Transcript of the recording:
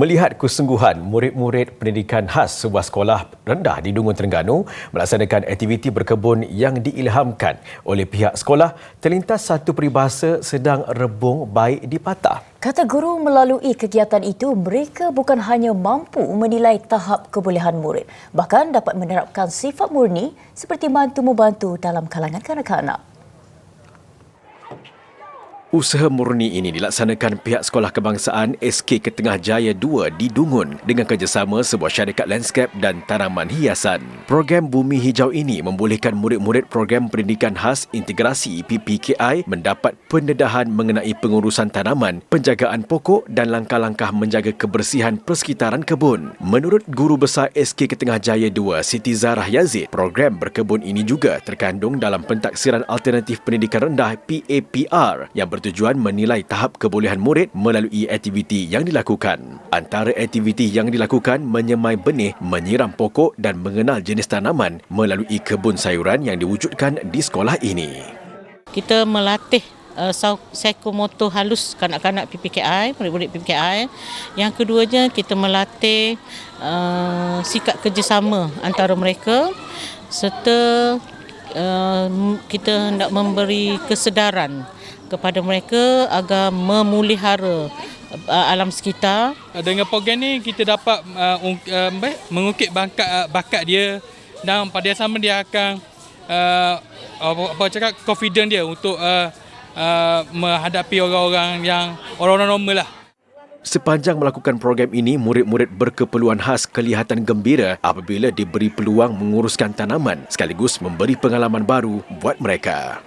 Melihat kesungguhan murid-murid pendidikan khas sebuah sekolah rendah di Dungun Terengganu melaksanakan aktiviti berkebun yang diilhamkan oleh pihak sekolah, terlintas satu peribahasa sedang rebung baik dipatah. Kata guru melalui kegiatan itu, mereka bukan hanya mampu menilai tahap kebolehan murid, bahkan dapat menerapkan sifat murni seperti bantu-membantu dalam kalangan kanak-kanak. Usaha murni ini dilaksanakan pihak Sekolah Kebangsaan SK Ketengah Jaya 2 di Dungun dengan kerjasama sebuah syarikat landscape dan tanaman hiasan. Program Bumi Hijau ini membolehkan murid-murid program pendidikan khas integrasi PPKI mendapat pendedahan mengenai pengurusan tanaman, penjagaan pokok dan langkah-langkah menjaga kebersihan persekitaran kebun. Menurut Guru Besar SK Ketengah Jaya 2 Siti Zarah Yazid, program berkebun ini juga terkandung dalam pentaksiran alternatif pendidikan rendah PAPR yang bertujuan menilai tahap kebolehan murid melalui aktiviti yang dilakukan. Antara aktiviti yang dilakukan menyemai benih, menyiram pokok dan mengenal jenis tanaman melalui kebun sayuran yang diwujudkan di sekolah ini. Kita melatih uh, psikomotor halus kanak-kanak PPKI, murid-murid PPKI. Yang keduanya kita melatih uh, sikap kerjasama antara mereka serta uh, kita hendak memberi kesedaran kepada mereka agar memulihara uh, alam sekitar. Dengan program ni kita dapat uh, uh, mengukit bakat, uh, bakat dia dan pada yang sama dia akan uh, apa, apa cakap confident dia untuk uh, uh, menghadapi orang-orang yang orang-orang normal lah. Sepanjang melakukan program ini, murid-murid berkeperluan khas kelihatan gembira apabila diberi peluang menguruskan tanaman sekaligus memberi pengalaman baru buat mereka.